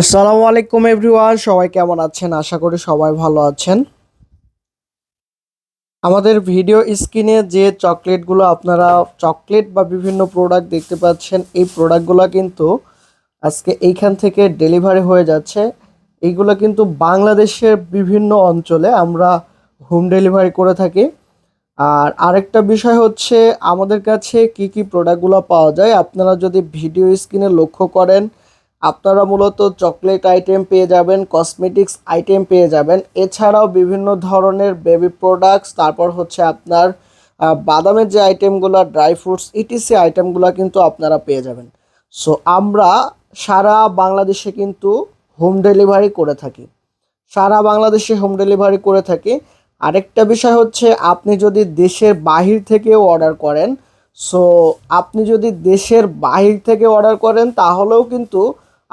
আসসালামু আলাইকুম এভরিওয়ান, সবাই কেমন আছেন? আশা করি সবাই ভালো আছেন। আমাদের ভিডিও স্ক্রিনে যে চকলেটগুলো আপনারা চকলেট বা বিভিন্ন প্রোডাক্ট দেখতে পাচ্ছেন, এই প্রোডাক্টগুলো কিন্তু আজকে এইখান থেকে ডেলিভারি হয়ে যাচ্ছে। এইগুলো কিন্তু বাংলাদেশের বিভিন্ন অঞ্চলে আমরা হোম ডেলিভারি করে থাকি। আর আরেকটা বিষয় হচ্ছে, আমাদের কাছে কি কি প্রোডাক্টগুলো পাওয়া যায়, আপনারা যদি ভিডিও স্ক্রিনে লক্ষ্য করেন আপনারা মূলত চকলেট আইটেম পেয়ে যাবেন, কসমেটিক্স আইটেম পেয়ে যাবেন। এছাড়াও বিভিন্ন ধরনের বেবি প্রোডাক্টস, তারপর হচ্ছে আপনার বাদামের যে আইটেমগুলো, ড্রাই ফ্রুটস, ইটিসি আইটেমগুলো কিন্তু আপনারা পেয়ে যাবেন। সো, আমরা সারা বাংলাদেশে কিন্তু হোম ডেলিভারি করে থাকি। সারা বাংলাদেশে হোম ডেলিভারি করে থাকি। আরেকটা বিষয় হচ্ছে, আপনি যদি দেশের বাহির থেকেও অর্ডার করেন, সো, আপনি যদি দেশের বাহির থেকে অর্ডার করেন, তাহলেও কিন্তু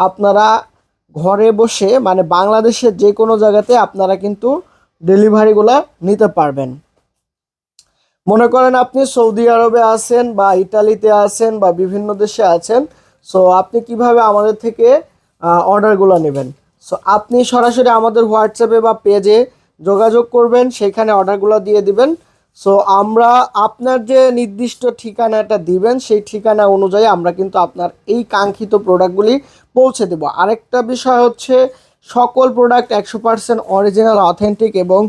আপনারা ঘরে বসে মানে বাংলাদেশের যে কোনো জায়গাতে আপনারা কিন্তু ডেলিভারিগুলো নিতে পারবেন। মনে করেন আপনি সৌদি আরবে আছেন বা ইটালিতে আছেন বা বিভিন্ন দেশে আছেন সো আপনি কীভাবে আমাদের থেকে অর্ডারগুলো নেবেন? সো আপনি সরাসরি আমাদের হোয়াটসঅ্যাপে বা পেজে যোগাযোগ করবেন, সেখানে অর্ডারগুলো দিয়ে দিবেন। সো আমরা আপনার যে নির্দিষ্ট ঠিকানাটা দিবেন, সেই ঠিকানা অনুযায়ী আমরা কিন্তু আপনার এই কাঙ্ক্ষিত প্রোডাক্টগুলি পৌঁছে দেব। আরেকটা বিষয় হচ্ছে, সকল প্রোডাক্ট একশো পার্সেন্ট অরিজিনাল অথেন্টিক এবং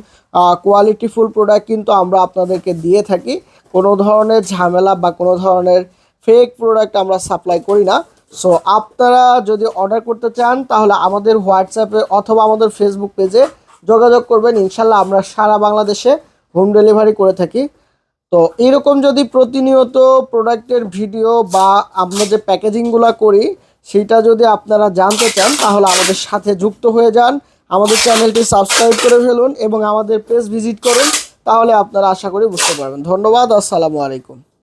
কোয়ালিটিফুল প্রোডাক্ট কিন্তু আমরা আপনাদেরকে দিয়ে থাকি। কোনো ধরনের ঝামেলা বা কোনো ধরনের ফেক প্রোডাক্ট আমরা সাপ্লাই করি না। সো আপনারা যদি অর্ডার করতে চান, তাহলে আমাদের হোয়াটসঅ্যাপে অথবা আমাদের ফেসবুক পেজে যোগাযোগ করবেন। ইনশাল্লাহ আমরা সারা বাংলাদেশে হোম ডেলিভারি করে থাকি। তো এরকম যদি প্রতিনিয়ত প্রোডাক্টের ভিডিও বা আমরা যে প্যাকেজিংগুলো করি, সেটা যদি আপনারা জানতে চান, তাহলে আমাদের সাথে যুক্ত হয়ে যান। আমাদের চ্যানেলটি সাবস্ক্রাইব করে ফেলুন এবং আমাদের পেজ ভিজিট করুন, তাহলে আপনারা আশা করি বুঝতে পারবেন। ধন্যবাদ, আসসালামু আলাইকুম।